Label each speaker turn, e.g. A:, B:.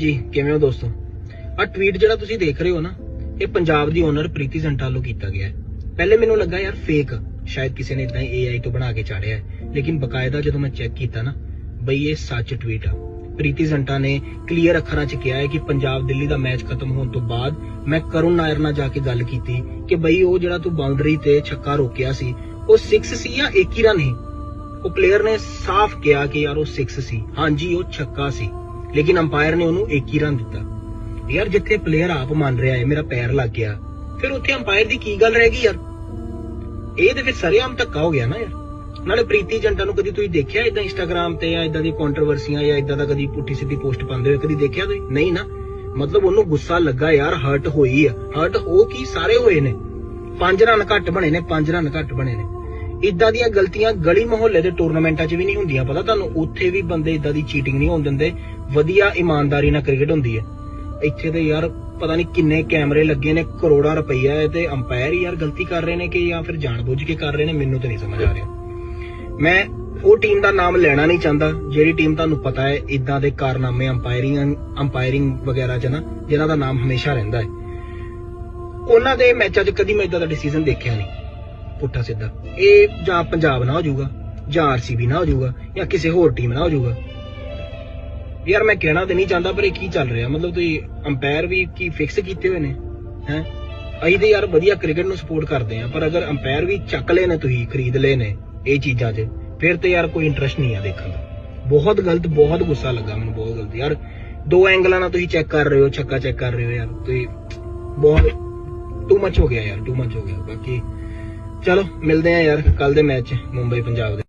A: ਹਾਂਜੀ, ਕਿਵੇਂ ਹੋ ਦੋਸਤੋ? ਆ ਟਵੀਟ ਜਿਹੜਾ ਤੁਸੀਂ ਦੇਖ ਰਹੇ ਹੋ ਨਾ, ਇਹ ਪੰਜਾਬ ਦੀ ਓਨਰ ਪ੍ਰੀਤੀ ਜ਼ੰਟਾ ਕੀਤਾ ਗਿਆ ਹੈ। ਪਹਿਲੇ ਮੈਨੂੰ ਲੱਗਾ ਯਾਰ ਫੇਕ ਸ਼ਾਇਦ ਕਿਸੇ ਨੇ ਇਦਾਂ AI ਤੋਂ ਬਣਾ ਕੇ ਚਾੜਿਆ ਹੈ। ਲੇਕਿਨ ਬਕਾਇਦਾ ਜਦੋਂ ਮੈਂ ਚੈੱਕ ਕੀਤਾ ਨਾ, ਬਈ ਇਹ ਸੱਚ ਟਵੀਟ ਆ। ਪ੍ਰੀਤੀ ਜ਼ੰਟਾ ਨੇ ਕਲੀਅਰ ਅੱਖਰਾਂ 'ਚ ਕਿਹਾ ਹੈ ਕਿ ਪੰਜਾਬ ਦਿੱਲੀ ਦਾ ਮੈਚ ਖਤਮ ਹੋਣ ਤੋਂ ਬਾਅਦ ਮੈਂ ਕਰੁਣ ਨਾਇਰ ਨਾਲ ਜਾ ਕੇ ਗੱਲ ਕੀਤੀ ਕਿ ਬਈ ਉਹ ਜਿਹੜਾ ਤੂੰ ਬਾਉਂਡਰੀ ਤੇ ਛੱਕਾ ਰੋਕਿਆ ਸੀ, ਉਹ 6 ਸੀ ਜਾਂ 1 ਹੀ ਰਨ ਸੀ? ਉਹ ਪਲੇਅਰ ਨੇ ਸਾਫ਼ ਕਿਹਾ ਕਿ ਯਾਰ ਉਹ 6 ਸੀ। ਹਾਂਜੀ, ਉਹ ਛੱਕਾ ਸੀ। ਲੇਕਿਨ ਅੰਪਾਇਰ ਨੇ ਉਹਨੂੰ ਇੱਕ ਹੀ ਰਨ ਦਿੱਤਾ। ਯਾਰ ਜਿੱਥੇ ਪਲੇਅਰ ਆਪ ਮੰਨ ਰਿਹਾ ਹੈ, ਮੇਰਾ ਪੈਰ ਲੱਗ ਗਿਆ, ਫਿਰ ਉੱਥੇ ਅੰਪਾਇਰ ਦੀ ਕੀ ਗੱਲ ਰਹਿ ਗਈ ਯਾਰ? ਇਹ ਤੇ ਫਿਰ ਸਰੇਆਮ ਧੱਕਾ ਹੋ ਗਿਆ ਨਾ ਯਾਰ। ਨਾਲੇ ਪ੍ਰੀਤੀ ਜੰਟਾ ਨੂੰ ਕਦੀ ਤੁਸੀਂ ਦੇਖਿਆ ਇਦਾਂ ਇੰਸਟਾਗ੍ਰam ਤੇ ਜਾਂ ਇਦਾਂ ਦੀ ਕੰਟਰੋਵਰਸੀਆਂ ਜਾਂ ਇਦਾਂ ਦਾ ਕਦੀ ਪੁੱਠੀ ਸਿੱਧੀ ਪੋਸਟ ਪਾਉਂਦੇ ਹੋਏ ਕਦੀ ਦੇਖਿਆ ਤੁਸੀਂ? ਨਹੀਂ ਨਾ। ਮਤਲਬ ਉਹਨੂੰ ਗੁੱਸਾ ਲੱਗਾ ਯਾਰ ਹਰਟ ਹੋਈ ਆ। ਹਰਟ ਹੋ ਕੀ? ਸਾਰੇ ਹੋਏ ਨੇ। ਪੰਜ ਰਨ ਘੱਟ ਬਣੇ ਨੇ, ਪੰਜ ਰਨ ਘੱਟ ਬਣੇ ਨੇ। ਇਦਾਂ ਦੀਆਂ ਗਲਤੀਆਂ ਗਲੀ ਮੁਹੱਲੇ ਦੇ ਟੂਰਨਾਮੈਂਟਾਂ 'ਚ ਵੀ ਨਹੀਂ ਹੁੰਦੀਆਂ, ਪਤਾ ਤੁਹਾਨੂੰ? ਉੱਥੇ ਵੀ ਬੰਦੇ ਇਦਾਂ ਦੀ ਚੀਟਿੰਗ ਨਹੀਂ ਹੋਣ ਦਿੰਦੇ। ਵਧੀਆ ਇਮਾਨਦਾਰੀ ਨਾਲ ਕ੍ਰਿਕਟ ਹੁੰਦੀ ਹੈ। ਇੱਥੇ ਤੇ ਯਾਰ ਪਤਾ ਨਹੀਂ ਕਿੰਨੇ ਕੈਮਰੇ ਲੱਗੇ ਨੇ, ਕਰੋੜਾਂ ਰੁਪਈਆ ਹੈ ਤੇ ਅੰਪਾਇਰ ਯਾਰ ਗਲਤੀ ਕਰ ਰਹੇ ਨੇ ਕਿ ਜਾਂ ਫਿਰ ਜਾਣਬੁੱਝ ਕੇ ਕਰ ਰਹੇ ਨੇ, ਮੈਨੂੰ ਤਾਂ ਨਹੀਂ ਸਮਝ ਆ ਰਿਹਾ। ਮੈਂ ਉਹ ਟੀਮ ਦਾ ਨਾਮ ਲੈਣਾ ਨਹੀਂ ਚਾਹੁੰਦਾ, ਜਿਹੜੀ ਟੀਮ ਤੁਹਾਨੂੰ ਪਤਾ ਹੈ, ਇਦਾਂ ਦੇ ਕਾਰਨਾਮੇ ਅੰਪਾਇਰਿੰਗ ਅੰਪਾਇਰਿੰਗ ਵਗੈਰਾ 'ਚ ਨਾ, ਜਿਨ੍ਹਾਂ ਦਾ ਨਾਮ ਹਮੇਸ਼ਾ ਰਹਿੰਦਾ ਹੈ। ਉਹਨਾਂ ਦੇ ਮੈਚਾਂ 'ਚ ਕਦੀ ਮੈਂ ਇਦਾਂ ਦਾ ਡਿਸੀਜਨ ਦੇਖਿਆ ਨਹੀਂ। ਪੁੱਠਾ ਸਿੱਧਾ। ਇਹ ਜਾਂ ਪੰਜਾਬ ਨਾ ਹੋ ਜਾਊਗਾ, ਜਾਂ ਆਰਸੀਬੀ ਨਾ ਹੋ ਜਾਊਗਾ, ਜਾਂ ਕਿਸੇ ਹੋਰ ਟੀਮ ਨਾ ਹੋ ਜਾਊਗਾ। ਯਾਰ ਮੈਂ ਕਹਿਣਾ ਤੇ ਨਹੀਂ ਚਾਹੁੰਦਾ, ਪਰ ਇਹ ਕੀ ਚੱਲ ਰਿਹਾ? ਮਤਲਬ ਤੁਸੀਂ ਅੰਪਾਇਰ ਵੀ ਕੀ ਫਿਕਸ ਕੀਤੇ ਹੋਏ ਨੇ? ਹੈ? ਅਸੀਂ ਤੇ ਯਾਰ ਵਧੀਆ ਕ੍ਰਿਕਟ ਨੂੰ ਸਪੋਰਟ ਕਰਦੇ ਆ ਪਰ ਅਗਰ ਅੰਪਾਇਰ ਵੀ ਚੱਕ ਲਏ ਨੇ ਤੁਸੀਂ, ਖਰੀਦ ਲਏ ਨੇ ਇਹ ਚੀਜ਼ਾਂ 'ਚ, ਫਿਰ ਤੇ ਯਾਰ ਕੋਈ ਇੰਟਰਸਟ ਨਹੀਂ ਆ ਦੇਖਣ ਦਾ। ਬਹੁਤ ਗਲਤ, ਬਹੁਤ ਗੁੱਸਾ ਲੱਗਾ ਮੈਨੂੰ, ਬਹੁਤ ਗਲਤ। ਯਾਰ ਦੋ ਐਂਗਲਾਂ ਨਾਲ ਤੁਸੀਂ ਚੈੱਕ ਕਰ ਰਹੇ ਹੋ, ਛੱਕਾ ਚੈੱਕ ਕਰ ਰਹੇ ਹੋ ਯਾਰ, ਤੁਸੀਂ ਬਹੁਤ ਟੂ ਮੱਚ ਹੋ ਗਿਆ ਯਾਰ ਟੂ ਮੱਚ ਹੋ ਗਿਆ। ਬਾਕੀ ਚਲੋ ਮਿਲਦੇ ਆ ਯਾਰ ਕੱਲ ਦੇ ਮੈਚ ਮੁੰਬਈ ਪੰਜਾਬ ਦੇ।